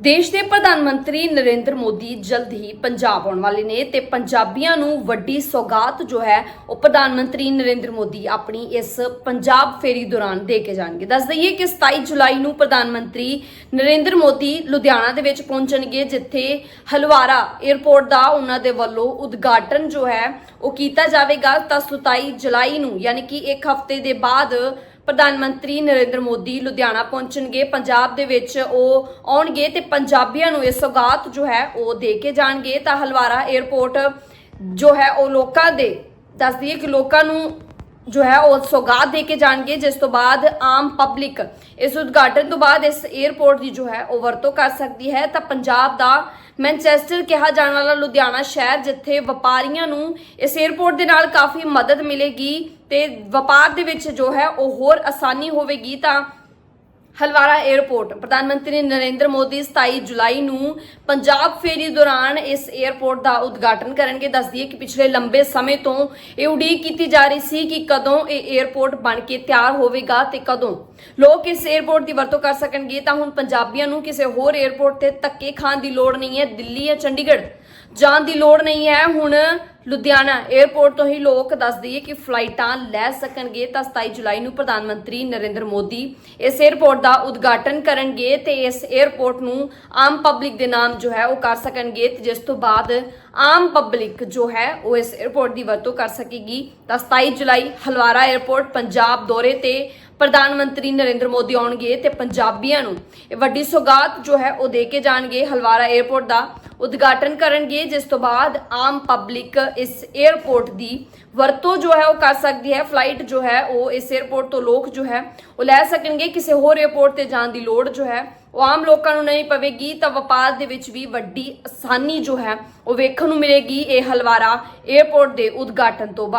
ਦੇਸ਼ ਦੇ ਪ੍ਰਧਾਨ ਮੰਤਰੀ ਨਰਿੰਦਰ ਮੋਦੀ ਜਲਦ ਹੀ ਪੰਜਾਬ ਆਉਣ ਵਾਲੇ ਨੇ ਤੇ ਪੰਜਾਬੀਆਂ ਨੂੰ ਵੱਡੀ ਸੌਗਾਤ ਜੋ ਹੈ ਉਹ ਪ੍ਰਧਾਨ ਮੰਤਰੀ ਨਰਿੰਦਰ ਮੋਦੀ ਆਪਣੀ ਇਸ ਪੰਜਾਬ ਫੇਰੀ ਦੌਰਾਨ ਦੇ ਕੇ ਜਾਣਗੇ। ਦੱਸ ਦਈਏ ਕਿ 27 ਜੁਲਾਈ ਨੂੰ ਪ੍ਰਧਾਨ ਮੰਤਰੀ ਨਰਿੰਦਰ ਮੋਦੀ ਲੁਧਿਆਣਾ ਦੇ ਵਿੱਚ ਪਹੁੰਚਣਗੇ, ਜਿੱਥੇ ਹਲਵਾਰਾ 에ਅਰਪੋਰਟ ਦਾ ਉਹਨਾਂ ਦੇ ਵੱਲੋਂ ਉਦਘਾਟਨ ਜੋ ਹੈ ਉਹ ਕੀਤਾ ਜਾਵੇਗਾ। ਤਾਂ 27 ਜੁਲਾਈ ਨੂੰ, ਯਾਨੀ ਕਿ ਇੱਕ ਹਫ਼ਤੇ ਦੇ ਬਾਅਦ ਪ੍ਰਧਾਨ ਮੰਤਰੀ ਨਰਿੰਦਰ ਮੋਦੀ ਲੁਧਿਆਣਾ ਪਹੁੰਚਣਗੇ। ਪੰਜਾਬ ਦੇ ਵਿੱਚ ਉਹ ਆਉਣਗੇ ਤੇ ਪੰਜਾਬੀਆਂ ਨੂੰ ਇਹ ਸੌਗਾਤ ਜੋ ਹੈ ਉਹ ਦੇ ਕੇ ਜਾਣਗੇ। ਤਾਂ ਹਲਵਾਰਾ 에ਅਰਪੋਰਟ ਜੋ ਹੈ ਉਹ ਲੋਕਾਂ ਦੇ, ਦੱਸ ਦਈਏ ਕਿ ਲੋਕਾਂ ਨੂੰ ਜੋ ਹੈ ਉਹ ਸੌਗਾਤ ਦੇ ਕੇ ਜਾਣਗੇ। ਜਿਸ ਤੋਂ ਬਾਅਦ ਆਮ ਪਬਲਿਕ ਇਸ ਉਦਘਾਟਨ ਤੋਂ ਬਾਅਦ ਇਸ 에ਅਰਪੋਰਟ ਦੀ ਜੋ ਹੈ ਉਹ ਵਰਤੋਂ ਕਰ ਸਕਦੀ ਹੈ। ਤਾਂ ਪੰਜਾਬ ਦਾ ਮੈਨਚੈਸਟਰ ਕਿਹਾ ਜਾਣ ਵਾਲਾ ਲੁਧਿਆਣਾ ਸ਼ਹਿਰ, ਜਿੱਥੇ ਵਪਾਰੀਆਂ ਨੂੰ ਇਸ 에ਅਰਪੋਰਟ ਦੇ ਨਾਲ ਕਾਫੀ ਮਦਦ ਮਿਲੇਗੀ ਤੇ ਵਪਾਰ ਦੇ ਵਿੱਚ ਜੋ ਹੈ ਉਹ ਹੋਰ ਆਸਾਨੀ ਹੋਵੇਗੀ ਤਾਂ ਹਲਵਾਰਾ 에ਅਰਪੋਰਟ ਪ੍ਰਧਾਨ ਮੰਤਰੀ ਨਰਿੰਦਰ ਮੋਦੀ 27 ਜੁਲਾਈ ਨੂੰ ਪੰਜਾਬ ਫੇਰੀ ਦੌਰਾਨ ਇਸ 에ਅਰਪੋਰਟ ਦਾ ਉਦਘਾਟਨ ਕਰਨਗੇ। ਦੱਸ ਦਈਏ ਕਿ ਪਿਛਲੇ ਲੰਬੇ ਸਮੇਂ ਤੋਂ ਇਹ ਉਡੀਕ ਕੀਤੀ ਜਾ ਰਹੀ ਸੀ ਕਿ ਕਦੋਂ ਇਹ 에ਅਰਪੋਰਟ ਬਣ ਕੇ ਤਿਆਰ ਹੋਵੇਗਾ ਤੇ ਕਦੋਂ ਲੋਕ ਇਸ 에ਅਰਪੋਰਟ ਦੀ ਵਰਤੋਂ ਕਰ ਸਕਣਗੇ। ਤਾਂ ਹੁਣ ਪੰਜਾਬੀਆਂ ਨੂੰ ਕਿਸੇ ਹੋਰ 에ਅਰਪੋਰਟ ਤੇ ਤੱਕੇ ਖਾਣ ਦੀ ਲੋੜ ਨਹੀਂ ਹੈ। ਦਿੱਲੀ ਜਾਂ ਚੰਡੀਗੜ੍ਹ ਜਾਣ ਦੀ ਲੋੜ ਨਹੀਂ ਹੈ। ਹੁਣ ਲੁਧਿਆਣਾ 에ਅਰਪੋਰਟ ਤੋਂ ਹੀ ਲੋਕ ਦੱਸ ਦਈਏ ਕਿ ਫਲਾਈਟਾਂ ਲੈ ਸਕਣਗੇ ਤਾਂ 27 ਜੁਲਾਈ ਨੂੰ ਪ੍ਰਧਾਨ ਮੰਤਰੀ ਨਰਿੰਦਰ ਮੋਦੀ ਇਸ 에ਅਰਪੋਰਟ ਦਾ ਉਦਘਾਟਨ ਕਰਨਗੇ ਤੇ ਇਸ 에ਅਰਪੋਰਟ ਨੂੰ ਆਮ ਪਬਲਿਕ ਦੇ ਨਾਮ ਜੋ ਹੈ ਉਹ ਕਰ ਸਕਣਗੇ ਤੇ ਜਿਸ ਤੋਂ ਬਾਅਦ ਆਮ ਪਬਲਿਕ ਜੋ ਹੈ ਉਹ ਇਸ 에ਅਰਪੋਰਟ ਦੀ ਵਰਤੋਂ ਕਰ ਸਕੇਗੀ। ਤਾਂ 27 ਜੁਲਾਈ ਹਲਵਾਰਾ 에ਅਰਪੋਰਟ ਪੰਜਾਬ ਦੌਰੇ ਤੇ ਪ੍ਰਧਾਨ ਮੰਤਰੀ ਨਰਿੰਦਰ ਮੋਦੀ ਆਉਣਗੇ ਤੇ ਪੰਜਾਬੀਆਂ ਨੂੰ ਇਹ ਵੱਡੀ ਸੌਗਾਤ ਜੋ ਹੈ ਉਹ ਦੇ ਕੇ ਜਾਣਗੇ। ਹਲਵਾਰਾ 에ਅਰਪੋਰਟ ਦਾ ਉਦਘਾਟਨ ਕਰਨਗੇ, ਜਿਸ ਤੋਂ ਬਾਅਦ ਆਮ ਪਬਲਿਕ ਇਸ 에ਅਰਪੋਰਟ ਦੀ ਵਰਤੋਂ ਜੋ ਹੈ ਉਹ ਕਰ ਸਕਦੀ ਹੈ ਫਲਾਈਟ ਜੋ ਹੈ ਉਹ ਇਸ 에ਅਰਪੋਰਟ ਤੋਂ ਲੋਕ ਜੋ ਹੈ ਉਹ ਲੈ ਸਕਣਗੇ, ਕਿਸੇ ਹੋਰ 에ਅਰਪੋਰਟ ਤੇ ਜਾਣ ਦੀ ਲੋੜ ਜੋ ਹੈ ਉਹ ਆਮ ਲੋਕਾਂ ਨੂੰ ਨਹੀਂ ਪਵੇਗੀ, ਤਾਂ ਵਪਾਰ ਦੇ ਵਿੱਚ ਵੀ ਵੱਡੀ ਆਸਾਨੀ ਜੋ ਹੈ ਉਹ ਵੇਖਣ ਨੂੰ ਮਿਲੇਗੀ, ਇਹ ਹਲਵਾਰਾ 에ਅਰਪੋਰਟ ਦੇ ਉਦਘਾਟਨ ਤੋਂ ਬਾਅਦ।